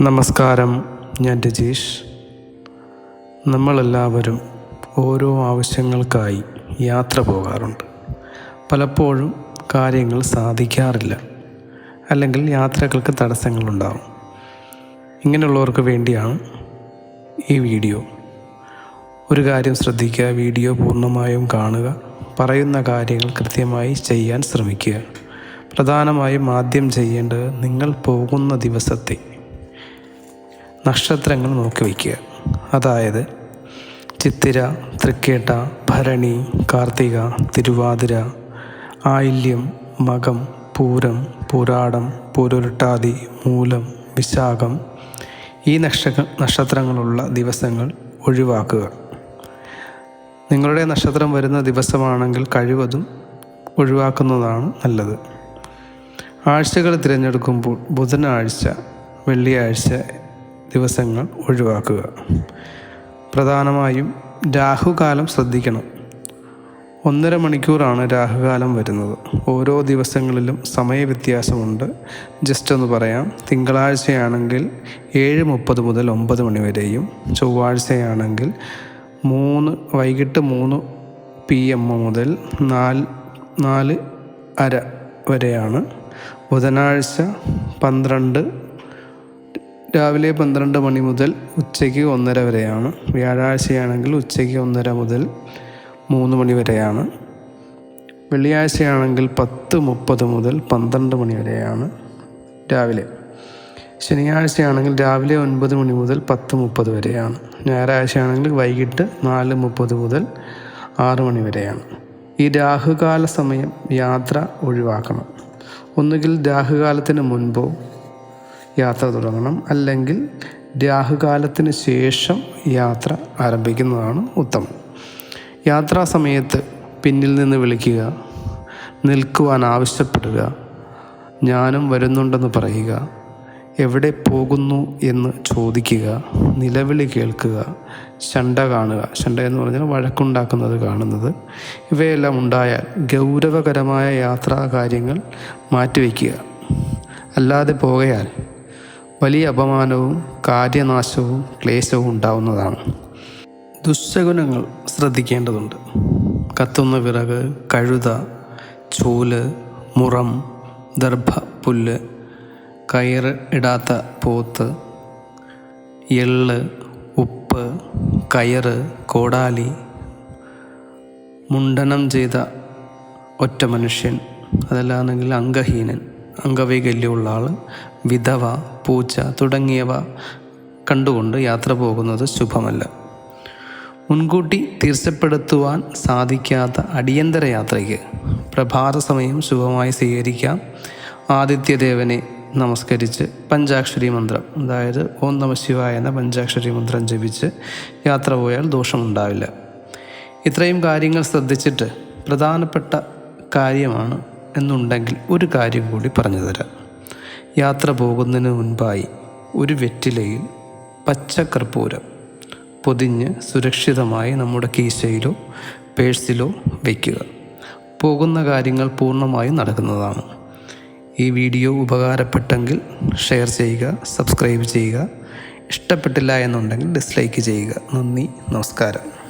നമസ്കാരം ഞാൻ രജീഷ്. നമ്മളെല്ലാവരും ഓരോ ആവശ്യങ്ങൾക്കായി യാത്ര പോകാറുണ്ട്. പലപ്പോഴും കാര്യങ്ങൾ സാധിക്കാറില്ല. അല്ലെങ്കിൽ യാത്രകൾക്ക് തടസ്സങ്ങളുണ്ടാകും ഇങ്ങനെയുള്ളവർക്ക് വേണ്ടിയാണ് ഈ വീഡിയോ. ഒരു കാര്യം ശ്രദ്ധിക്കുക വീഡിയോ പൂർണമായും കാണുക പറയുന്ന കാര്യങ്ങൾ കൃത്യമായി ചെയ്യാൻ ശ്രമിക്കുക. പ്രധാനമായും ആദ്യം ചെയ്യേണ്ടത് നിങ്ങൾ പോകുന്ന ദിവസത്തെ നക്ഷത്രങ്ങൾ നോക്കി വയ്ക്കുക. അതായത് ചിത്തിര തൃക്കേട്ട ഭരണി കാർത്തിക തിരുവാതിര ആയില്യം മകം പൂരം പൂരാടം പൂരുരുട്ടാതി മൂലം വിശാഖം ഈ നക്ഷ നക്ഷത്രങ്ങളുള്ള ദിവസങ്ങൾ ഒഴിവാക്കുക. നിങ്ങളുടെ നക്ഷത്രം വരുന്ന ദിവസമാണെങ്കിൽ കഴിവതും ഒഴിവാക്കുന്നതാണ് നല്ലത്. ആഴ്ചകൾ തിരഞ്ഞെടുക്കുമ്പോൾ ബുധനാഴ്ച വെള്ളിയാഴ്ച ദിവസങ്ങൾ ഒഴിവാക്കുക. പ്രധാനമായും രാഹുകാലം ശ്രദ്ധിക്കണം. ഒന്നര മണിക്കൂറാണ് രാഹുകാലം വരുന്നത്. ഓരോ ദിവസങ്ങളിലും സമയവ്യത്യാസമുണ്ട്. ജസ്റ്റ് ഒന്ന് പറയാം. തിങ്കളാഴ്ചയാണെങ്കിൽ ഏഴ് മുപ്പത് മുതൽ ഒമ്പത് മണി വരെയും ചൊവ്വാഴ്ചയാണെങ്കിൽ മൂന്ന് വൈകിട്ട് മൂന്ന് പി എം മുതൽ നാല് നാല് അര വരെയാണ്. ബുധനാഴ്ച പന്ത്രണ്ട് രാവിലെ പന്ത്രണ്ട് മണി മുതൽ ഉച്ചയ്ക്ക് ഒന്നര വരെയാണ്. വ്യാഴാഴ്ചയാണെങ്കിൽ ഉച്ചയ്ക്ക് ഒന്നര മുതൽ മൂന്ന് മണി വരെയാണ്. വെള്ളിയാഴ്ചയാണെങ്കിൽ പത്ത് മുപ്പത് മുതൽ പന്ത്രണ്ട് മണി വരെയാണ് രാവിലെ. ശനിയാഴ്ചയാണെങ്കിൽ രാവിലെ ഒൻപത് മണി മുതൽ പത്ത് മുപ്പത് വരെയാണ്. ഞായറാഴ്ചയാണെങ്കിൽ വൈകിട്ട് നാല് മുപ്പത് മുതൽ ആറ് മണി വരെയാണ്. ഈ രാഹുകാല സമയം യാത്ര ഒഴിവാക്കണം. ഒന്നുകിൽ രാഹുകാലത്തിന് മുൻപോ യാത്ര തുടങ്ങണം. അല്ലെങ്കിൽ രാഹുകാലത്തിന് ശേഷം യാത്ര ആരംഭിക്കുന്നതാണ് ഉത്തമം. യാത്രാ സമയത്ത് പിന്നിൽ നിന്ന് വിളിക്കുക നിൽക്കുവാൻ ആവശ്യപ്പെടുക ഞാനും വരുന്നുണ്ടെന്ന് പറയുക എവിടെ പോകുന്നു എന്ന് ചോദിക്കുക നിലവിളി കേൾക്കുക ശണ്ട കാണുക. ശണ്ട എന്ന് പറഞ്ഞാൽ വഴക്കുണ്ടാക്കുന്നത് കാണുന്നത്. ഇവയെല്ലാം ഉണ്ടായാൽ ഗൗരവകരമായ യാത്രാ കാര്യങ്ങൾ മാറ്റിവെക്കുക അല്ലാതെ പോകയാൽ വലിയ അപമാനവും കാര്യനാശവും ക്ലേശവും ഉണ്ടാവുന്നതാണ്. ദുശ്ശകുനങ്ങൾ ശ്രദ്ധിക്കേണ്ടതുണ്ട്. കത്തുന്ന വിറക് കഴുത ചൂൽ മുറം ദർഭ പുല്ല് കയറ് ഇടാത്ത പോത്ത് എള്ള് ഉപ്പ് കയറ് കോടാലി മുണ്ടനം ചെയ്ത ഒറ്റ മനുഷ്യൻ അതല്ലാന്നെങ്കിൽ അംഗഹീനൻ. അംഗവൈകല്യമുള്ള ആൾ വിധവ പൂച്ച തുടങ്ങിയവ കണ്ടുകൊണ്ട് യാത്ര പോകുന്നത് ശുഭമല്ല. മുൻകൂട്ടി തീർച്ചപ്പെടുത്തുവാൻ സാധിക്കാത്ത അടിയന്തര യാത്രയ്ക്ക് പ്രഭാത സമയം ശുഭമായി സ്വീകരിക്കാം. ആദിത്യദേവനെ നമസ്കരിച്ച് പഞ്ചാക്ഷരി മന്ത്രം അതായത് ഓം നമ ശിവായ എന്ന പഞ്ചാക്ഷരി മന്ത്രം ജപിച്ച് യാത്ര പോയാൽ ദോഷമുണ്ടാവില്ല. ഇത്രയും കാര്യങ്ങൾ ശ്രദ്ധിച്ചിട്ട് പ്രധാനപ്പെട്ട കാര്യമാണ് എന്നുണ്ടെങ്കിൽ ഒരു കാര്യം കൂടി പറഞ്ഞു തരാം യാത്ര പോകുന്നതിന് മുൻപായി ഒരു വെറ്റിലയിൽ പച്ചക്കർപ്പൂരം പൊതിഞ്ഞ് സുരക്ഷിതമായി നമ്മുടെ കീശയിലോ പേഴ്സിലോ വയ്ക്കുക. പോകുന്ന കാര്യങ്ങൾ പൂർണമായും നടക്കുന്നതാണ്. ഈ വീഡിയോ ഉപകാരപ്പെട്ടെങ്കിൽ ഷെയർ ചെയ്യുക സബ്സ്ക്രൈബ് ചെയ്യുക. ഇഷ്ടപ്പെട്ടില്ല എന്നുണ്ടെങ്കിൽ ഡിസ്ലൈക്ക് ചെയ്യുക. നന്ദി നമസ്കാരം.